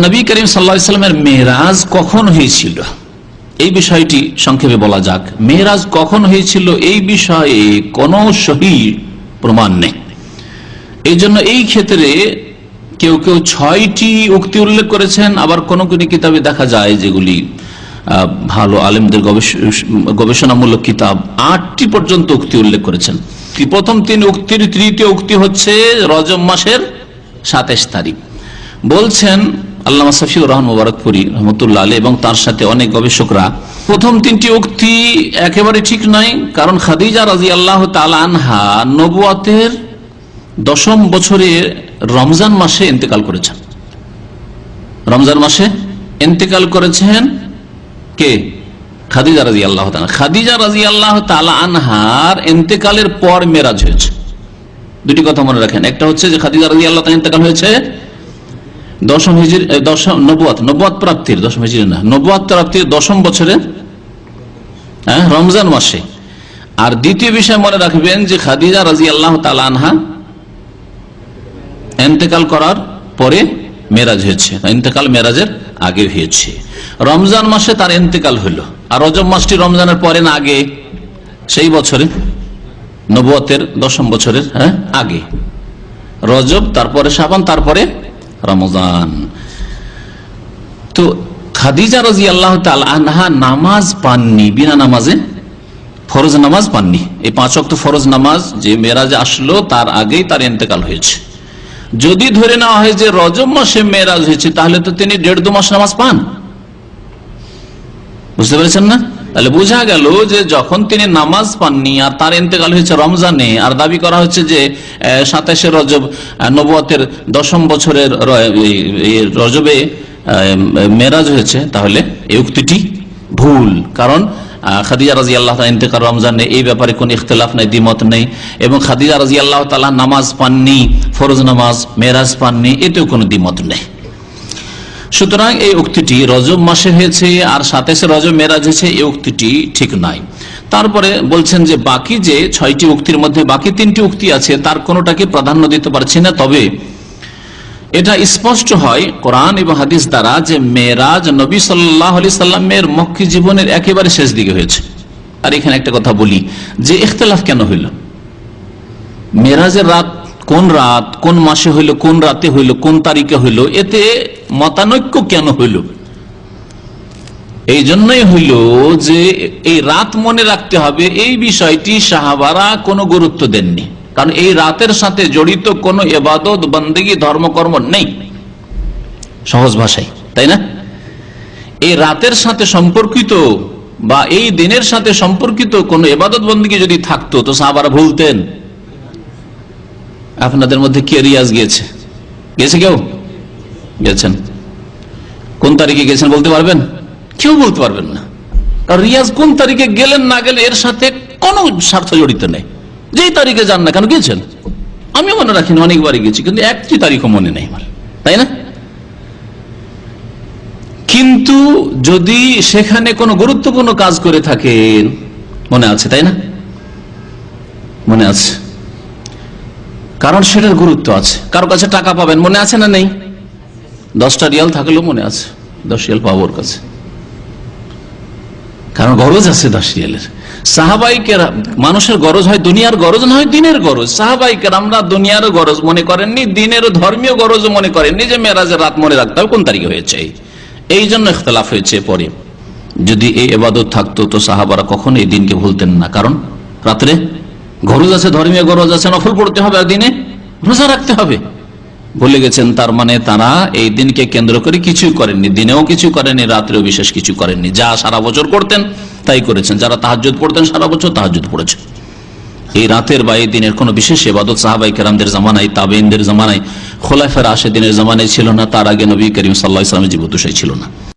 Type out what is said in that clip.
নবী করিম সাল্লামের মেহরাজ কখন হয়েছিল? এই বিষয়টি সংক্ষেপে বলা যাক। মেহরাজ কখন হয়েছিল? এই বিষয়ে কোনো সহি প্রমাণ নেই। এই জন্য এই ক্ষেত্রে কেউ কেউ ছয়টি উক্তি উল্লেখ করেছেন, আবার কোন কোন কিতাবে দেখা যায় যেগুলি ভালো আলেমদের গবেষ- গবেষণামূলক কিতাব, আটটি পর্যন্ত উক্তি উল্লেখ করেছেন। প্রথম তিন উক্তির তৃতীয় উক্তি হচ্ছে রজব মাসের সাতাশ তারিখ। বলছেন আল্লামা সফিউর রহমান মুবারকপুরি রহমতুল্লাহ আলী এবং তার সাথে অনেক গবেষকরা। প্রথম তিনটি উক্তি একেবারে ঠিক নয়, কারণ খাদিজা রাজি আল্লাহ আনহা নবুয়াতের দশম বছরে রমজান মাসে ইন্তেকাল করেছেন। রমজান মাসে ইন্তেকাল করেছেন কে? খাদিজা রাজি আল্লাহ খাদিজা রাজি আল্লাহ তালা আনহার ইন্তেকালের পর মেরাজ হয়েছে। দুটি কথা মনে রাখেন। একটা হচ্ছে যে খাদিজা রাজি আল্লাহ ইন্তেকাল হয়েছে দশম হিজির দশম নবাত নবাত প্রাপ্তির দশম হিজির না নবাত প্রাপ্তির দশম বছরের হ্যাঁ, রমজান মাসে। আর দ্বিতীয় বিষয় মনে রাখবেন যে খাদিজা রাজি আল্লাহ তালা আনহা এন্তেকাল করার পরে মেরাজ হয়েছে ইন্তেকাল মেরাজের আগে হয়েছে। রমজান মাসে তার ইন্তেকাল হলো। আর রজব মাসটি রমজানের পরে না আগে সেই বছরে নবুয়তের দশম বছরের হ্যাঁ আগে। রজব তারপরে সাবান তারপরে রমজান। তো খাদিজা রাজি আল্লাহ আনহা নামাজ পাননি, বিনা নামাজে, ফরজ নামাজ পাননি। এই পাঁচ অক্ট ফরজ নামাজ যে মেরাজে আসলো, তার আগেই তার ইন্তেকাল হয়েছে। যদি ধরে নেওয়া হয় যে রজব মাসে মেরাজ হয়েছে, তাহলে তো তিনি দেড় দু মাস নামাজ পান। বুঝতে পেরেছেন না? তাহলে বোঝা গেল যে যখন তিনি নামাজ পাননি আর তার ইন্তেকাল হয়েছে রমজানে আর দাবি করা হচ্ছে যে সাতাশে রজব আহ, নবুয়তের দশম বছরের রজবে মেরাজ হয়েছে তাহলে এই উক্তিটি ভুল। কারণ খাদিজা রাজি আল্লাহ ইন্তেকাল রমজানে এই ব্যাপারে কোন ইখতলাফ নেই দ্বিমত নেই এবং খাদিজা রাজি আল্লাহ তালা নামাজ পাননি ফরজ নামাজ মেরাজ পাননি এতেও কোনো দ্বিমত নেই। সুতরাং এই উক্তিটি রজব মাসে হয়েছে আর সাতাশে রজব মেরাজ হয়েছে, এই উক্তিটি ঠিক নয় তারপরে বলছেন যে বাকি যে ছয়টি উক্তির মধ্যে বাকি তিনটি উক্তি আছে, তার কোনোটাকে প্রাধান্য দিতে পারছি না। তবে এটা স্পষ্ট হয় কোরআন এবং হাদিস দ্বারা যে মেরাজ নবী সাল্লাহ আলি সাল্লামের মক্কি জীবনের একেবারে শেষ দিকে হয়েছে। আর এখানে একটা কথা বলি, যে ইখতলাফ কেন হইল? মেরাজের রাত কোন রাত, কোন মাসে হইল, কোন রাতে হইল, কোন তারিখে হইল, এতে মতানৈক্য কেন হইল? এই জন্যই হইল যে এই রাত মনে রাখতে হবে, এই বিষয়টি সাহাবারা কোনো গুরুত্ব দেননি। কারণ এই রাতের সাথে জড়িত কোনো এবাদত, বন্দেগী, ধর্মকর্ম নেই। সহজ ভাষায়, তাই না? এই রাতের সাথে সম্পর্কিত বা এই দিনের সাথে সম্পর্কিত কোনো এবাদত বন্দী যদি থাকতো, তো সাহাবারা ভুলতেন। আপনাদের মধ্যে কে রিয়াজ গিয়েছে? গেছে কেউ? গেছেন কোন তারিখে গেছেন বলতে পারবেন? কেউ বলতে পারবেন না। কারণ রিয়াজ কোন তারিখে গেলেন না গেলে এর সাথে কোনো স্বার্থ জড়িত নেই। যেই তারিখে যান না কেন গেছেন আমি মনে রাখিনি, অনেকবারই গেছি কিন্তু একটি তারিখও মনে নেই আমার। তাই না? কিন্তু যদি সেখানে কোনো গুরুত্বপূর্ণ কাজ করে থাকেন, মনে আছে, তাই না? মনে আছে। কারণ সেটার গুরুত্ব আছে। কারও কাছে টাকা পাবেন, মনে আছে না নেই? দশটা রিয়াল থাকলেও মনে আছে, দশ রিয়াল পাবো ওর কাছে। কারণ গরজ আছে দশ রিয়ালের। সাহাবাইকের মানুষের গরজ হয় দুনিয়ার গরজ, না হয় দিনের গরজ। সাহাবাইকের আমরা দুনিয়ারও গরজ মনে করেননি, দিনেরও ধর্মীয় গরজ মনে করেননি যে মেয়েরাজের রাত মনে রাখতে হবে, কোন তারিখে হয়েছে এই? জন্য ইখতলাফ হয়েছে পরে। যদি এই এবাদত থাকতো, তো সাহাবারা কখন এই দিনকে ভুলতেন না। কারণ রাত্রে গরজ আছে, ধর্মীয় গরজ আছে নফল পড়তে হবে দিনে? রোজা রাখতে হবে। বলে গেছেন, তার মানে তারা এই দিনকে কেন্দ্র করে কিছুই করেননি, দিনেও কিছু করেননি, রাত্রেও বিশেষ কিছু করেননি। যা সারা বছর করতেন, তাই করেছেন। যারা তাহাজুদ পড়তেন, সারা বছর তাহাজুদ পড়েছে এই রাতের বা এই দিনের কোনো বিশেষ এবাদত সাহাবাই কেরামদের জামানায় তাবেইনদের জামানায় খোলাফের আসে দিনের জামানায় ছিল না, তার আগে নবী করিম সাল্লাহ ইসলামের জীবদ্দশাই ছিল না।